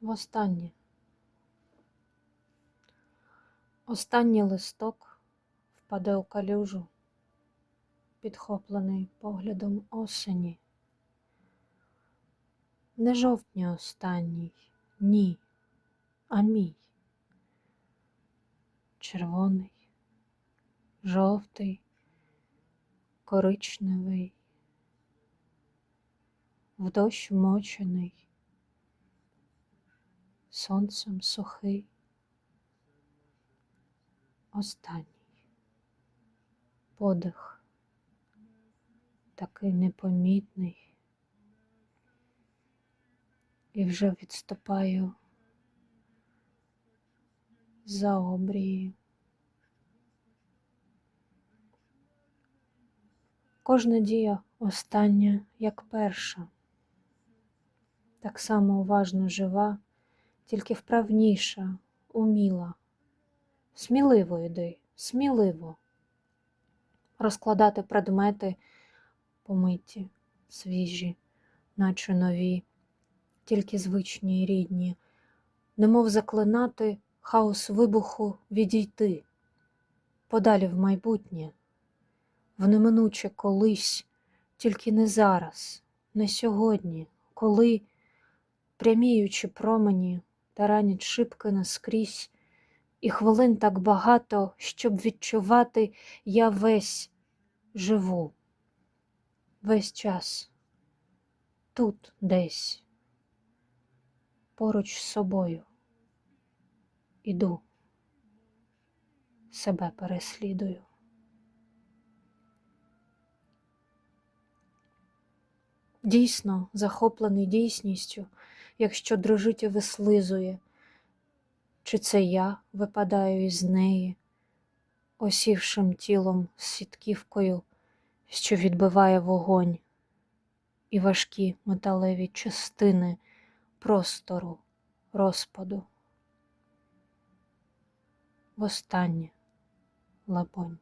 Востаннє. Останній листок впаде у калюжу, підхоплений поглядом осені. Не жовтня останній, ні, а мій. Червоний, жовтий, коричневий, в дощ мочений, сонцем сухий. Останній подих, такий непомітний, і вже відступаю за обрії. Кожна дія остання, як перша, так само уважно жива, тільки вправніша, уміла. Сміливо йди, сміливо. Розкладати предмети помиті, свіжі, наче нові, тільки звичні й рідні, немов заклинати хаос вибуху відійти, подалі в майбутнє, в неминуче колись, тільки не зараз, не сьогодні, коли, пряміючи промені, таранять шибки наскрізь. І хвилин так багато, щоб відчувати, я весь живу, весь час. Тут десь, поруч з собою. Іду, себе переслідую. Дійсно, захоплений дійсністю, якщо дрожить і вислизує. Чи це я випадаю із неї, осівшим тілом з сітківкою, що відбиває вогонь, і важкі металеві частини простору, розпаду. Востаннє, лабонь.